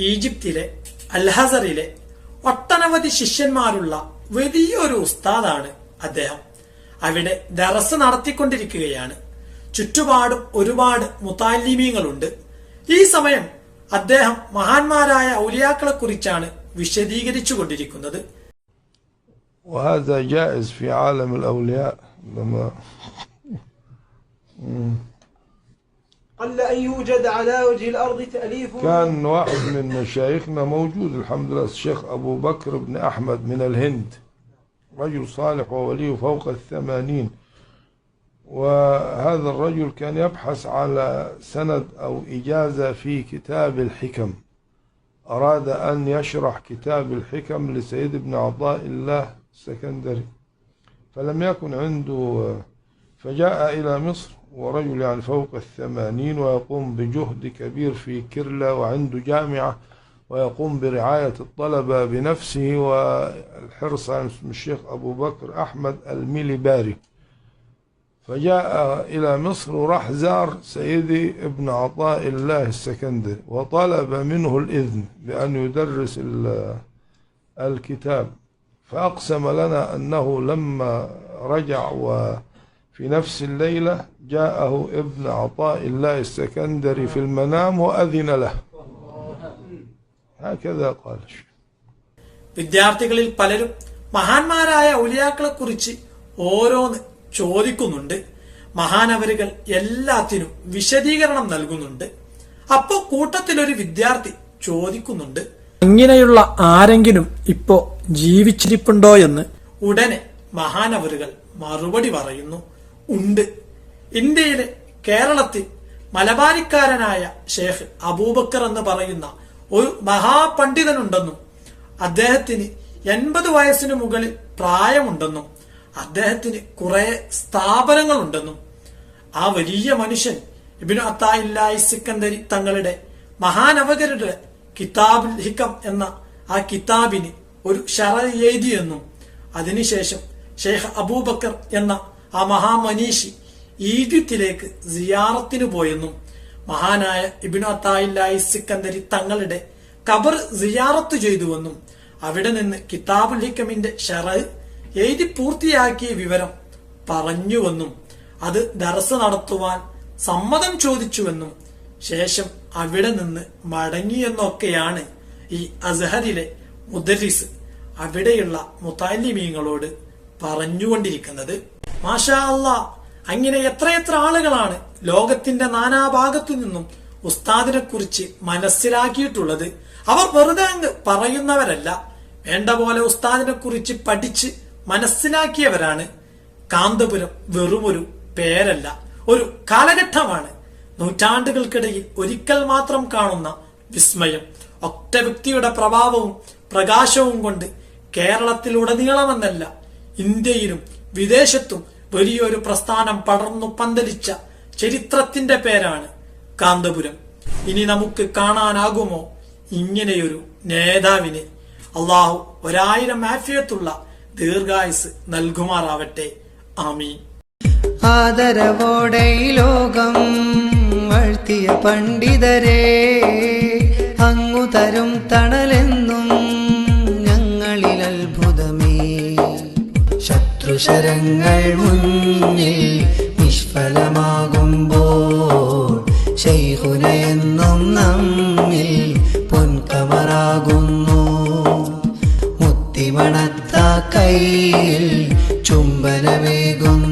ഈജിപ്തിലെ അൽഹസറിലെ ഒട്ടനവധി ശിഷ്യന്മാരുള്ള വലിയൊരു ഉസ്താദാണ് അദ്ദേഹം അവിടെ ദറസ് നടത്തിക്കൊണ്ടിരിക്കുകയാണ് ചുറ്റുപാടും ഒരുപാട് മുത്താലിമീങ്ങളുണ്ട് ഈ സമയം അദ്ദേഹം മഹാന്മാരായ ഔലിയാക്കളെ കുറിച്ചാണ് വിശദീകരിച്ചു കൊണ്ടിരിക്കുന്നത് وهذا جائز في عالم الأولياء لما قل أن يوجد على وجه الأرض تأليف. كان واحد من مشايخنا موجود الحمد لله الشيخ أبو بكر بن أحمد من الهند. رجل صالح وولي فوق الثمانين. وهذا الرجل كان يبحث على سند أو إجازة في كتاب الحكم. أراد أن يشرح كتاب الحكم لسيد ابن عطاء الله السكندري. فلم يكن عنده فجاء إلى مصر ورجل يعني فوق الثمانين ويقوم بجهد كبير في كرلة وعنده جامعة ويقوم برعاية الطلبة بنفسه والحرص على اسم الشيخ أبو بكر أحمد الميليباري. فجاء إلى مصر وراح زار سيدي ابن عطاء الله السكندري وطلب منه الإذن بأن يدرس ال- الكتاب. فأقسم لنا أنه لما رجع وفي نفس الليلة جاءه ابن عطاء الله السكندري في المنام وأذن له هكذا قال الشيخ വിദ്യാർത്ഥികളിൽ പലരും മഹാന്മാരായ ഔലിയാക്കളെ കുറിച്ച് ഓരോന്ന് ചോദിക്കുന്നുണ്ട് മഹാനവരുകൾ എല്ലാത്തിനും വിശദീകരണം നൽകുന്നുണ്ട് അപ്പോ കൂട്ടത്തിലൊരു വിദ്യാർത്ഥി ചോദിക്കുന്നുണ്ട് ഇങ്ങനെയുള്ള ആരെങ്കിലും ഇപ്പോ ജീവിച്ചിരിപ്പുണ്ടോ എന്ന് ഉടനെ മഹാനവരുകൾ മറുപടി പറയുന്നു ഉണ്ട്. ഇന്ത്യയിലെ കേരളത്തിൽ മലബാരിക്കാരനായ ഷേഖ് അബൂബക്കർ എന്ന് പറയുന്ന ഒരു മഹാപണ്ഡിതനുണ്ടെന്നും അദ്ദേഹത്തിന് എൺപത് വയസ്സിന് മുകളിൽ പ്രായമുണ്ടെന്നും അദ്ദേഹത്തിന് കുറെ സ്ഥാപനങ്ങളുണ്ടെന്നും ആ വലിയ മനുഷ്യൻ ഇബിനു അത്തായില്ലായി സിക്കന്ദരി തങ്ങളുടെ മഹാനവകരുടെ കിതാബുൽ ഹിക്കം എന്ന ആ കിതാബിന് ഒരു ഷറ എഴുതിയെന്നും അതിനുശേഷം ഷെയ്ഖ് അബൂബക്കർ എന്ന ആ മഹാമനീഷി ഈജിപ്തിലേക്ക് സിയാറത്തിന് പോയെന്നും മഹാനായ ഇബിനു അത്തായില്ലായി സിക്കന്ദരി തങ്ങളുടെ കബർ സിയാറത്ത് ചെയ്തുവെന്നും അവിടെ നിന്ന് കിതാബുൽ ഹിക്കമിന്റെ ഷറ എഴുതി പൂർത്തിയാക്കിയ വിവരം പറഞ്ഞുവെന്നും അത് ദർസ് നടത്തുവാൻ സമ്മതം ചോദിച്ചുവെന്നും ശേഷം അവിടെ നിന്ന് മടങ്ങിയെന്നൊക്കെയാണ് ഈ അസഹറിലെ മുദരിസ് അവിടെയുള്ള മുത്താലിമീങ്ങളോട് പറഞ്ഞുകൊണ്ടിരിക്കുന്നത്. മാഷാ അല്ല അങ്ങനെ എത്രയെത്ര ആളുകളാണ് ലോകത്തിന്റെ നാനാഭാഗത്തു നിന്നും ഉസ്താദിനെ കുറിച്ച് മനസ്സിലാക്കിയിട്ടുള്ളത്. അവർ വെറുതെ അങ്ങ് പറയുന്നവരല്ല. വേണ്ട പോലെ ഉസ്താദിനെ കുറിച്ച് പഠിച്ച് മനസ്സിലാക്കിയവരാണ്. കാന്തപുരം വെറുമൊരു പേരല്ല ഒരു കാലഘട്ടമാണ്. നൂറ്റാണ്ടുകൾക്കിടയിൽ ഒരിക്കൽ മാത്രം കാണുന്ന വിസ്മയം ഒറ്റ വ്യക്തിയുടെ പ്രഭാവവും പ്രകാശവും കൊണ്ട് കേരളത്തിലുടനീളമെന്നല്ല ഇന്ത്യയിലും വിദേശത്തും വലിയൊരു പ്രസ്ഥാനം പടർന്നു പന്തലിച്ച ചരിത്രത്തിന്റെ പേരാണ് കാന്തപുരം. ഇനി നമുക്ക് കാണാനാകുമോ? ഇങ്ങനെയൊരു നേതാവിനെ അള്ളാഹു ഒരായിരം മാഫിയത്തുള്ള ദീർഘായുസ് നൽകുമാറാവട്ടെ. ആമീൻ. ആദരവോടെ ലോകം വാഴ്ത്തിയ പണ്ഡിതരെ അങ്ങു തരും തണലെന്നും ശത്രുശരങ്ങൾ മുന്നിൽ നിഷ്ഫലമാകുമ്പോൾ ശൈഹുനയെന്നും നമ്മിൽ പൊൻകമറാകുന്നു. മുത്തിമണത്ത കയ്യിൽ ചുംബനമേകുന്നു.